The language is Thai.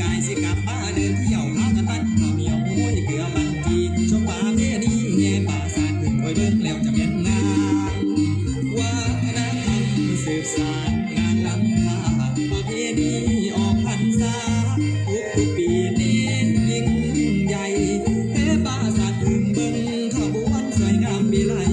กายสิกับบ้านเดินเที่ยวพากันตันข้าวเหนียวมุ้ยเกลือมันดีชมป่าเพียนี้แง่ป่าสาดขึ้นคอยเดินแล้วจะเป็นงานว่านักทำสืบสารงานล้ำค่าประเพณีออกพรรษาทุกปีเน้นยิ่งใหญ่แค่ป่าสาดถึงเบิ้งขบวนสวยงามมีลาย